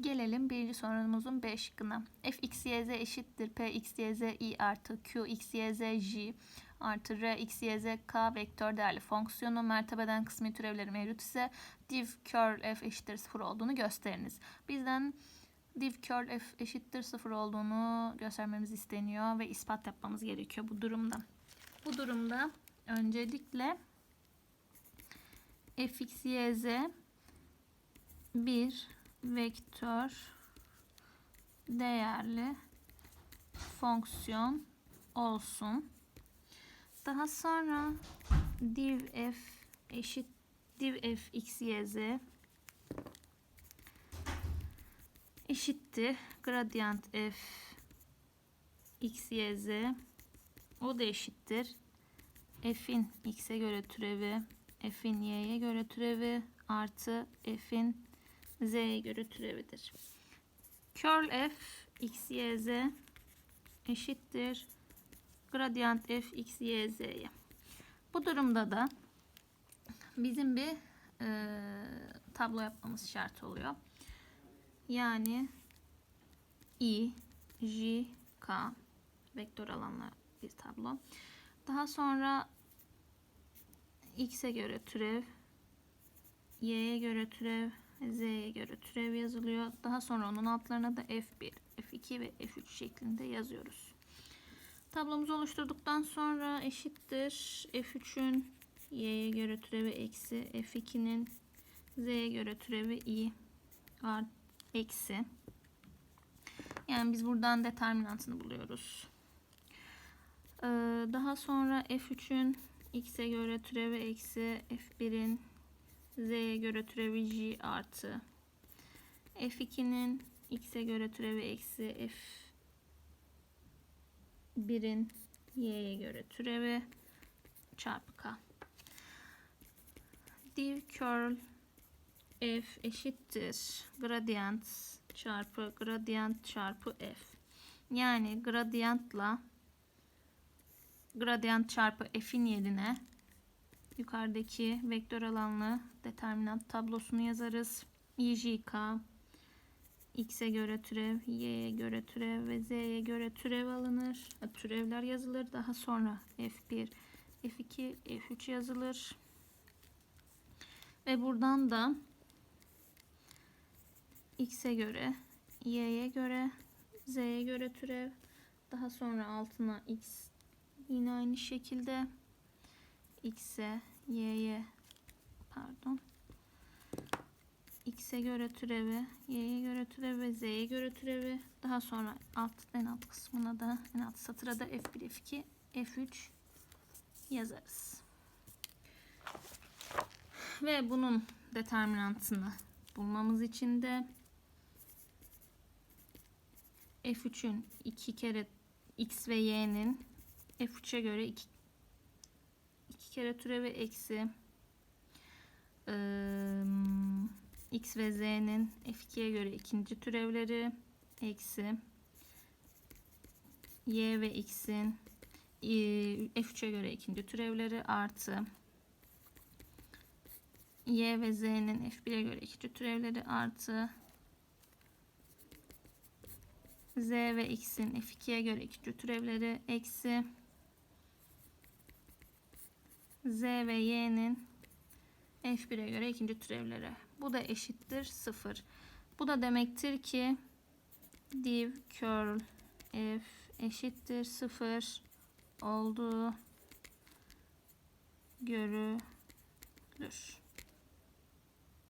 Gelelim birinci sorumuzun B şıkkına. f x y z eşittir p x y z i artı q x y z j artı r x y z k vektör değerli fonksiyonu mertebeden kısmi türevleri mevcut ise div curl f eşittir 0 olduğunu gösteriniz. Bizden div curl f eşittir 0 olduğunu göstermemiz isteniyor ve ispat yapmamız gerekiyor bu durumda. Bu durumda öncelikle f x y z bir vektör değerli fonksiyon olsun. Daha sonra div f eşit div f x y z eşittir gradient f x y z o da eşittir f'in x'e göre türevi f'in y'ye göre türevi artı f'in z'ye göre türevidir. Curl f x y z eşittir gradient f x y z'ye. Bu durumda da bizim bir e, tablo yapmamız şart oluyor. Yani i, j, k vektör alanlar bir tablo. Daha sonra x'e göre türev, y'ye göre türev, z'ye göre türev yazılıyor. Daha sonra onun altlarına da f1, f2 ve f3 şeklinde yazıyoruz. Tablomuzu oluşturduktan sonra eşittir f3'ün y'ye göre türevi eksi f2'nin z'ye göre türevi i art eksi. Yani biz buradan determinantını buluyoruz. Ee, daha sonra f3'ün x'e göre türevi eksi f1'in z'ye göre türevi j artı f2'nin x'e göre türevi eksi f1'in y'ye göre türevi çarpı k. div curl f eşittir gradient çarpı gradient çarpı f. Yani gradientla gradient çarpı f'in yerine yukarıdaki vektör alanlı determinant tablosunu yazarız. IJK x'e göre türev, y'ye göre türev ve z'ye göre türev alınır. Türevler yazılır. Daha sonra f1, f2, f3 yazılır. Ve buradan da x'e göre, y'ye göre, z'ye göre türev. Daha sonra altına x yine aynı şekilde x'e, y'ye pardon x'e göre türevi, y'ye göre türevi z'ye göre türevi. Daha sonra alt en alt kısmına da en alt satıra da f1, f2, f3 yazarız. Ve bunun determinantını bulmamız için de f3'ün iki kere x ve y'nin f3'e göre iki, iki kere türevi eksi ıı, x ve z'nin f2'ye göre ikinci türevleri eksi y ve x'in f3'e göre ikinci türevleri artı y ve z'nin f1'e göre ikinci türevleri artı z ve x'in f2'ye göre ikinci türevleri eksi z ve y'nin f1'e göre ikinci türevleri. Bu da eşittir 0. Bu da demektir ki div curl f eşittir 0 olduğu görülür.